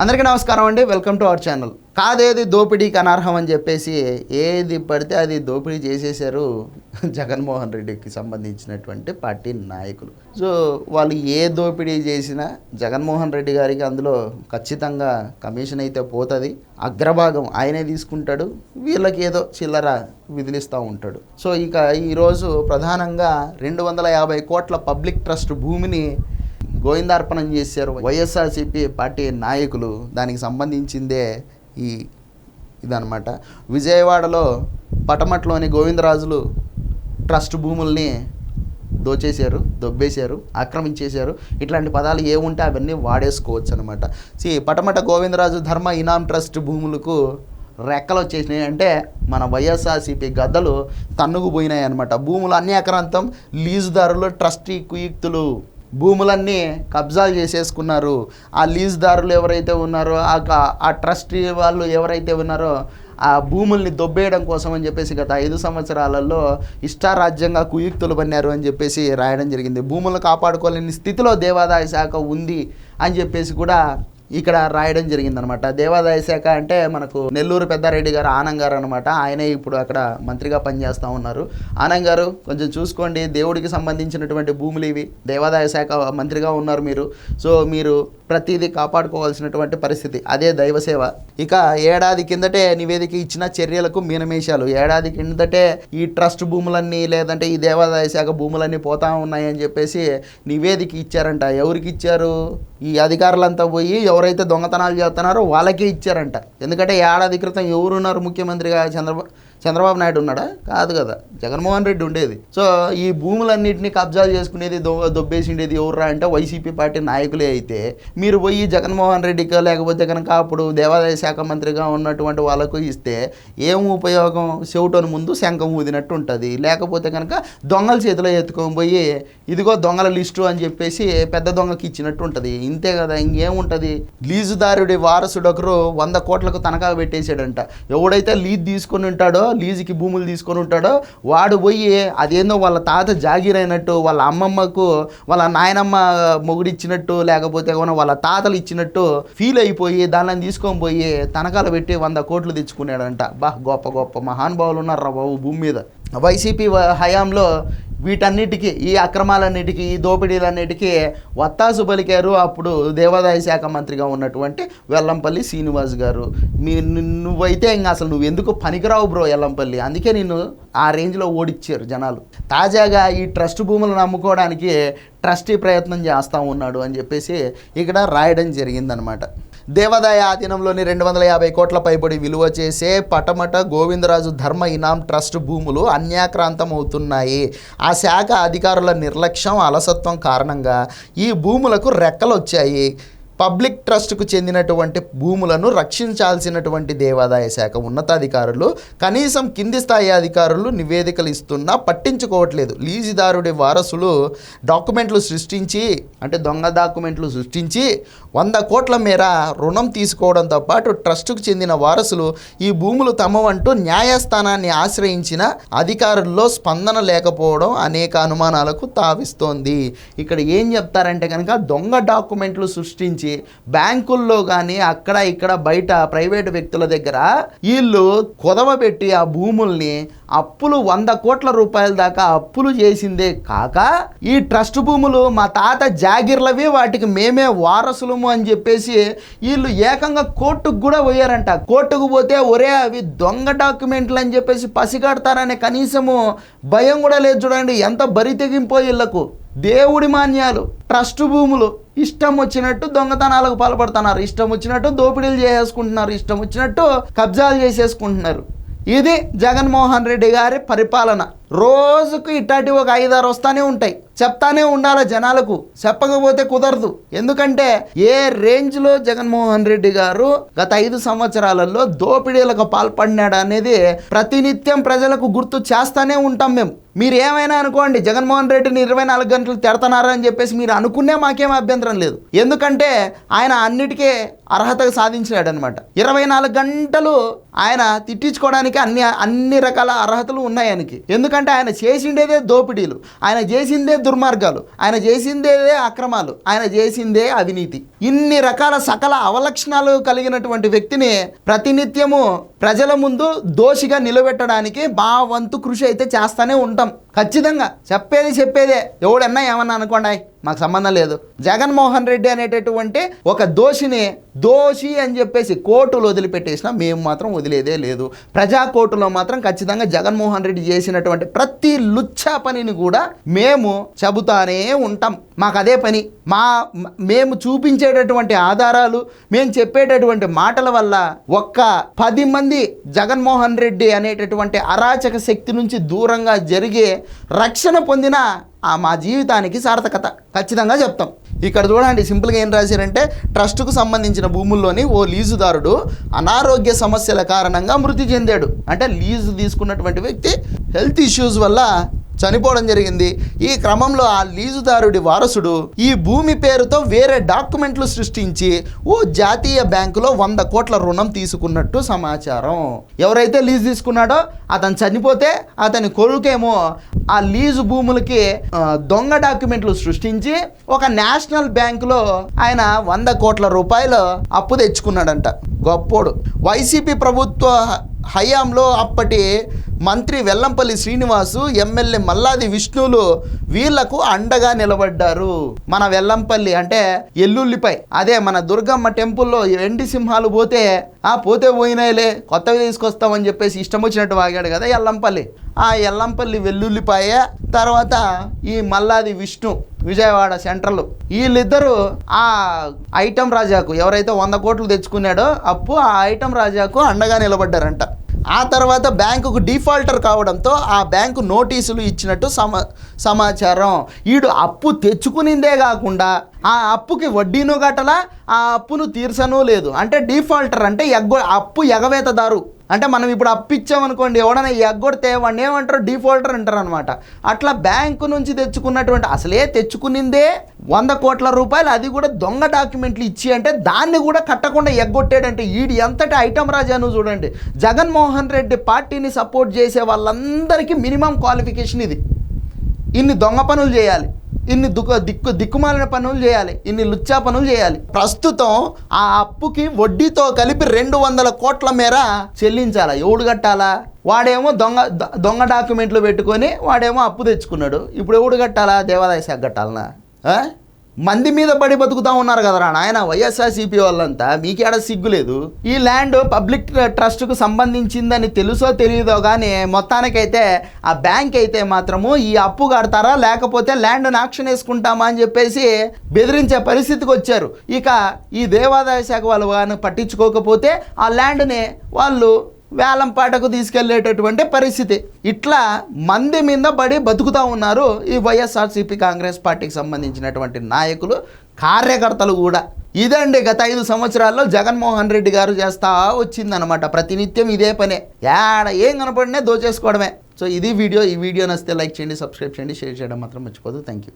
అందరికీ నమస్కారం అండి. వెల్కమ్ టు అవర్ ఛానల్ కాదేది దోపిడీకి అనర్హం అని చెప్పేసి ఏది పడితే అది దోపిడీ చేసేసారు జగన్మోహన్ రెడ్డికి సంబంధించినటువంటి పార్టీ నాయకులు. సో వాళ్ళు ఏ దోపిడీ చేసినా జగన్మోహన్ రెడ్డి గారికి అందులో ఖచ్చితంగా కమిషన్ అయితే పోతుంది. అగ్రభాగం ఆయనే తీసుకుంటాడు. వీళ్ళకి ఏదో చిల్లర విధిలిస్తూ ఉంటాడు. సో ఇక ఈరోజు ప్రధానంగా రెండు వందల యాభై కోట్ల పబ్లిక్ ట్రస్ట్ భూమిని గోవిందార్పణం చేశారు. వైఎస్ఆర్సీపీ పార్టీ నాయకులు దానికి సంబంధించిందే ఈ ఇదనమాట విజయవాడలో పటమట్లోని గోవిందరాజులు ట్రస్ట్ భూముల్ని దోచేశారు దొబ్బేశారు ఆక్రమించేశారు. ఇట్లాంటి పదాలు ఏముంటే అవన్నీ వాడేసుకోవచ్చు అనమాట సి పటమట గోవిందరాజు ధర్మ ఇనాం ట్రస్ట్ భూములకు రెక్కలు వచ్చేసినాయి అంటే మన వైఎస్ఆర్సీపీ గద్దలు తన్నుకుపోయినాయి అనమాట భూములు అన్ని అక్రాంతం లీజుదారులు ట్రస్టీ కుయుక్తులు. భూములన్నీ కబ్జాలు చేసేసుకున్నారు. ఆ లీజుదారులు ఎవరైతే ఉన్నారో ఆ క- ఆ ట్రస్టీ వాళ్ళు ఎవరైతే ఉన్నారో ఆ భూముల్ని దొబ్బేయడం కోసం అని చెప్పేసి గత ఐదు సంవత్సరాలలో ఇష్టారాజ్యంగా కుయుక్తులు పన్నారు అని చెప్పేసి రాయడం జరిగింది. భూములను కాపాడుకోలేని స్థితిలో దేవాదాయ శాఖ ఉంది అని చెప్పేసి కూడా ఇక్కడ రాయడం జరిగిందనమాట. దేవాదాయ శాఖ అంటే మనకు నెల్లూరు పెద్దారెడ్డి గారు ఆనంద్ గారు అనమాట. ఆయనే ఇప్పుడు అక్కడ మంత్రిగా పనిచేస్తూ ఉన్నారు. ఆనంద్ గారు కొంచెం చూసుకోండి. దేవుడికి సంబంధించినటువంటి భూములు ఇవి. దేవాదాయ శాఖ మంత్రిగా ఉన్నారు మీరు. సో మీరు ప్రతిదీ కాపాడుకోవాల్సినటువంటి పరిస్థితి. అదే దైవ సేవ. ఇక ఏడాది కిందటే నివేదిక ఇచ్చిన చర్యలకు మీనమేషాలు ఏడాది కిందటే ఈ ట్రస్ట్ భూములన్నీ లేదంటే ఈ దేవాదాయ శాఖ భూములన్నీ పోతా ఉన్నాయని చెప్పేసి నివేదిక ఇచ్చారంట. ఎవరికి ఇచ్చారు? ఈ అధికారులంతా పోయి ఎవరైతే దొంగతనాలు చేస్తున్నారో వాళ్ళకే ఇచ్చారంట. ఎందుకంటే ఏడాది క్రితం ఎవరున్నారు ముఖ్యమంత్రిగా చంద్రబాబు చంద్రబాబు నాయుడు ఉన్నాడా? కాదు కదా. జగన్మోహన్ రెడ్డి ఉండేది. సో ఈ భూములన్నింటినీ కబ్జాలు చేసుకునేది దొ దొబ్బేసిండేది ఎవర్రా అంటే వైసీపీ పార్టీ నాయకులే అయితే మీరు పోయి జగన్మోహన్ రెడ్డికి లేకపోతే కనుక అప్పుడు దేవాదాయ శాఖ మంత్రిగా ఉన్నటువంటి వాళ్ళకు ఇస్తే ఏం ఉపయోగం? చెవిటోని ముందు శంఖం ఊదినట్టు ఉంటుంది. లేకపోతే కనుక దొంగల చేతిలో ఎత్తుకొని పోయి ఇదిగో దొంగల లిస్టు అని చెప్పేసి పెద్ద దొంగకి ఇచ్చినట్టు ఉంటుంది. ఇంతే కదా ఇంకేముంటుంది లీజుదారుడి వారసుడు ఒకరు వంద కోట్లకు తనఖా పెట్టేశాడంట. ఎవడైతే లీజ్ తీసుకొని ఉంటాడో లీజుకి భూములు తీసుకొని ఉంటాడో వాడు పోయి అదేందో వాళ్ళ తాత జాగీరైనట్టు వాళ్ళ అమ్మమ్మకు వాళ్ళ నాయనమ్మ మొగుడిచ్చినట్టు లేకపోతే ఏమైనా వాళ్ళ తాతలు ఇచ్చినట్టు ఫీల్ అయిపోయి దానిని తీసుకొని పోయి తనఖాలు పెట్టి వంద కోట్లు తెచ్చుకున్నాడంట. బా గొప్ప గొప్ప మహానుభావులు ఉన్నారు బాబు భూమి మీద. వైసీపీ హయాంలో వీటన్నిటికీ ఈ అక్రమాలన్నిటికీ ఈ దోపిడీలన్నిటికీ వత్తాసు పలికారు అప్పుడు దేవాదాయ శాఖ మంత్రిగా ఉన్నటువంటి వెల్లంపల్లి శ్రీనివాస్ గారు. మీ నువ్వైతే ఇంకా అసలు నువ్వు ఎందుకు పనికిరావు బ్రో ఎల్లంపల్లి? అందుకే నిన్ను ఆ రేంజ్లో ఓడిచ్చారు జనాలు. తాజాగా ఈ ట్రస్ట్ భూములను నమ్ముకోవడానికి ట్రస్టీ ప్రయత్నం చేస్తూ ఉన్నాడు అని చెప్పేసి ఇక్కడ రాయడం జరిగిందనమాట. దేవాదాయ ఆధీనంలోని రెండు వందల యాభై కోట్ల పైబడి విలువ చేసే పటమట గోవిందరాజు ధర్మ ఇనాం ట్రస్ట్ భూములు అన్యాక్రాంతం అవుతున్నాయి ఆ శాఖ అధికారుల నిర్లక్ష్యం అలసత్వం కారణంగా ఈ భూములకు రెక్కలు వచ్చాయి పబ్లిక్ ట్రస్ట్కు చెందినటువంటి భూములను రక్షించాల్సినటువంటి దేవాదాయ శాఖ ఉన్నతాధికారులు కనీసం కింది స్థాయి అధికారులు నివేదికలు ఇస్తున్నా పట్టించుకోవట్లేదు. లీజుదారుడి వారసులు డాక్యుమెంట్లు సృష్టించి అంటే దొంగ డాక్యుమెంట్లు సృష్టించి వంద కోట్ల మేర రుణం తీసుకోవడంతో పాటు ట్రస్టుకు చెందిన వారసులు ఈ భూములు తమవంటూ న్యాయస్థానాన్ని ఆశ్రయించిన అధికారుల్లో స్పందన లేకపోవడం అనేక అనుమానాలకు తావిస్తోంది. ఇక్కడ ఏం చెప్తారంటే కనుక దొంగ డాక్యుమెంట్లు సృష్టించి బ్యాంకుల్లో కానీ అక్కడ ఇక్కడ బయట ప్రైవేటు వ్యక్తుల దగ్గర వీళ్ళు కుదవబెట్టి ఆ భూముల్ని అప్పులు వంద కోట్ల రూపాయల దాకా అప్పులు చేసిందే కాక ఈ ట్రస్ట్ భూములు మా తాత జాగిర్లవి వాటికి మేమే వారసులము అని చెప్పేసి వీళ్ళు ఏకంగా కోర్టుకు కూడా పోయారంట. కోర్టుకు పోతే ఒరే అవి దొంగ డాక్యుమెంట్లు అని చెప్పేసి పసిగడతారనే కనీసము భయం కూడా లేదు చూడండి. ఎంత బరి తెగింపో వీళ్ళకు. దేవుడి మాన్యాలు ట్రస్ట్ భూములు. ఇష్టం వచ్చినట్టు దొంగతనాలకు పాల్పడుతున్నారు. ఇష్టం వచ్చినట్టు దోపిడీలు చేసేసుకుంటున్నారు. ఇష్టం వచ్చినట్టు కబ్జాలు చేసేసుకుంటున్నారు. ఇది జగన్మోహన్ రెడ్డి గారి పరిపాలన. రోజుకు ఇట్లాంటి ఒక ఐదారు వస్తానే ఉంటాయి. చెప్తానే ఉండాలి జనాలకు. చెప్పకపోతే కుదరదు. ఎందుకంటే ఏ రేంజ్లో జగన్మోహన్ రెడ్డి గారు గత ఐదు సంవత్సరాలలో దోపిడీలకు పాల్పడినాడు అనేది ప్రతినిత్యం ప్రజలకు గుర్తు చేస్తానే ఉంటాం మేము. మీరు ఏమైనా అనుకోండి జగన్మోహన్ రెడ్డిని ఇరవై నాలుగు గంటలు తిడతన్నారు చెప్పేసి మీరు అనుకునే మాకేం అభ్యంతరం లేదు. ఎందుకంటే ఆయన అన్నిటికీ అర్హత సాధించినాడు అనమాట ఇరవై నాలుగు గంటలు ఆయన తిట్టించుకోవడానికి అన్ని అన్ని రకాల అర్హతలు ఉన్నాయి ఆయనకి. ఎందుకంటే ఆయన చేసిండేదే దోపిడీలు. ఆయన చేసిందే దుర్మార్గాలు. ఆయన చేసిందే అక్రమాలు. ఆయన చేసిందే అవినీతి. ఇన్ని రకాల సకల అవలక్షణాలు కలిగినటువంటి వ్యక్తిని ప్రతినిత్యము ప్రజల ముందు దోషిగా నిలబెట్టడానికి మా వంతు కృషి అయితే చేస్తానే ఉంటాం. ఖచ్చితంగా. చెప్పేది చెప్పేదే. ఎవడన్నా ఏమన్నా అనుకోండి మాకు సంబంధం లేదు. జగన్మోహన్ రెడ్డి అనేటటువంటి ఒక దోషిని దోషి అని చెప్పేసి కోర్టులు వదిలిపెట్టేసినా మేము మాత్రం వదిలేదే లేదు. ప్రజా కోర్టులో మాత్రం ఖచ్చితంగా జగన్మోహన్ రెడ్డి చేసినటువంటి ప్రతి లుచ్చా పనిని కూడా మేము చెబుతానే ఉంటాం. మాకు అదే పని. మా మేము చూపించేటటువంటి ఆధారాలు మేము చెప్పేటటువంటి మాటల వల్ల ఒక్క పది మంది జగన్మోహన్ రెడ్డి అనేటటువంటి అరాచక శక్తి నుంచి దూరంగా జరిగే రక్షణ పొందిన మా జీవితానికి సార్థకత. ఖచ్చితంగా చెప్తాం. ఇక్కడ చూడండి సింపుల్గా ఏం రాశారంటే ట్రస్టుకు సంబంధించిన భూముల్లోని ఓ లీజుదారుడు అనారోగ్య సమస్యల కారణంగా మృతి చెందాడు. అంటే లీజు తీసుకున్నటువంటి వ్యక్తి హెల్త్ ఇష్యూస్ వల్ల చనిపోవడం జరిగింది. ఈ క్రమంలో ఆ లీజుదారుడి వారసుడు ఈ భూమి పేరుతో వేరే డాక్యుమెంట్లు సృష్టించి ఓ జాతీయ బ్యాంకులో వంద కోట్ల రుణం తీసుకున్నట్టు సమాచారం. ఎవరైతే లీజు తీసుకున్నాడో అతను చనిపోతే అతని కొడుకేమో ఆ లీజు భూములకి దొంగ డాక్యుమెంట్లు సృష్టించి ఒక నేషనల్ బ్యాంకులో ఆయన వంద కోట్ల రూపాయలు అప్పు తెచ్చుకున్నాడంట. గొప్పోడు. వైసీపీ ప్రభుత్వ హయాంలో అప్పటి మంత్రి వెల్లంపల్లి శ్రీనివాసు ఎమ్మెల్యే మల్లాది విష్ణువులు వీళ్ళకు అండగా నిలబడ్డారు. మన వెల్లంపల్లి అంటే ఎల్లుల్లిపై. అదే మన దుర్గమ్మ టెంపుల్లో ఎండి సింహాలు పోతే ఆ పోతే పోయినాయిలే కొత్తవి తీసుకొస్తామని చెప్పేసి ఇష్టం వచ్చినట్టు వాగాడు కదా ఎల్లంపల్లి. ఆ ఎల్లంపల్లి వెల్లుల్లిపాయ తర్వాత ఈ మల్లాది విష్ణు విజయవాడ సెంట్రల్. వీళ్ళిద్దరూ ఆ ఐటమ్ రాజాకు ఎవరైతే వంద కోట్లు తెచ్చుకున్నాడో అప్పు ఆ ఐటమ్ రాజాకు అండగా నిలబడ్డారంట. ఆ తర్వాత బ్యాంకుకు డిఫాల్టర్ కావడంతో ఆ బ్యాంకు నోటీసులు ఇచ్చినట్టు సమ సమాచారం. ఈడు అప్పు తెచ్చుకునిందే కాకుండా ఆ అప్పుకి వడ్డీను గట్టలా ఆ అప్పును తీర్చను లేదు. అంటే డిఫాల్టర్ అంటే ఎగ్గొ అప్పు ఎగవేతదారు. అంటే మనం ఇప్పుడు అప్పిచ్చామనుకోండి ఎవడైనా ఎగ్గొడితే వాడిని ఏమంటారు? డిఫాల్టర్ అంటారు అనమాట అట్లా బ్యాంకు నుంచి తెచ్చుకున్నటువంటి అసలే తెచ్చుకునిందే వంద కోట్ల రూపాయలు అది కూడా దొంగ డాక్యుమెంట్లు ఇచ్చి అంటే దాన్ని కూడా కట్టకుండా ఎగ్గొట్టాడంటే ఈడు ఎంతటి ఐటమ్ రాజాను చూడండి. జగన్మోహన్ రెడ్డి పార్టీని సపోర్ట్ చేసే వాళ్ళందరికీ మినిమం క్వాలిఫికేషన్ ఇది. ఇన్ని దొంగ పనులు చేయాలి. ఇన్ని దుక్కు దిక్కు దిక్కుమాలిన పనులు చేయాలి. ఇన్ని లుచ్చా పనులు చేయాలి. ప్రస్తుతం ఆ అప్పుకి వడ్డీతో కలిపి రెండు వందల కోట్ల మేర చెల్లించాలా? ఎవడు కట్టాలా? వాడేమో దొంగ దొంగ డాక్యుమెంట్లు పెట్టుకొని వాడేమో అప్పు తెచ్చుకున్నాడు. ఇప్పుడు ఎవడు కట్టాలా? దేవాదాయ శాఖ కట్టాలనా? మంది మీద పడి బతుకుతా ఉన్నారు కదరా నాయన. వైఎస్ఆర్సీపీ వాళ్ళంతా మీకేడ సిగ్గులేదు ఈ ల్యాండ్ పబ్లిక్ ట్రస్ట్కు సంబంధించిందని తెలుసో తెలియదో కానీ మొత్తానికైతే ఆ బ్యాంక్ అయితే మాత్రము ఈ అప్పు కడతారా లేకపోతే ల్యాండ్ ఆక్షన్ వేసుకుంటామా అని చెప్పేసి బెదిరించే పరిస్థితికి వచ్చారు. ఇక ఈ దేవాదాయ శాఖ వాళ్ళు కానీ పట్టించుకోకపోతే ఆ ల్యాండ్ని వాళ్ళు వేలంపాటకు తీసుకెళ్ళేటటువంటి పరిస్థితి. ఇట్లా మంది మీద పడి బతుకుతూ ఉన్నారు ఈ వైఎస్ఆర్సీపీ కాంగ్రెస్ పార్టీకి సంబంధించినటువంటి నాయకులు కార్యకర్తలు కూడా. ఇదండి గత ఐదు సంవత్సరాల్లో జగన్మోహన్ రెడ్డి గారు చేస్తా వచ్చిందనమాట. ప్రతినిత్యం ఇదే పనే. ఏడ ఏం కనపడినా దోచేసుకోవడమే. సో ఇది వీడియో. ఈ వీడియో నచ్చితే లైక్ చేయండి సబ్స్క్రైబ్ చేయండి షేర్ చేయడం మాత్రం మర్చిపోదు థ్యాంక్ యూ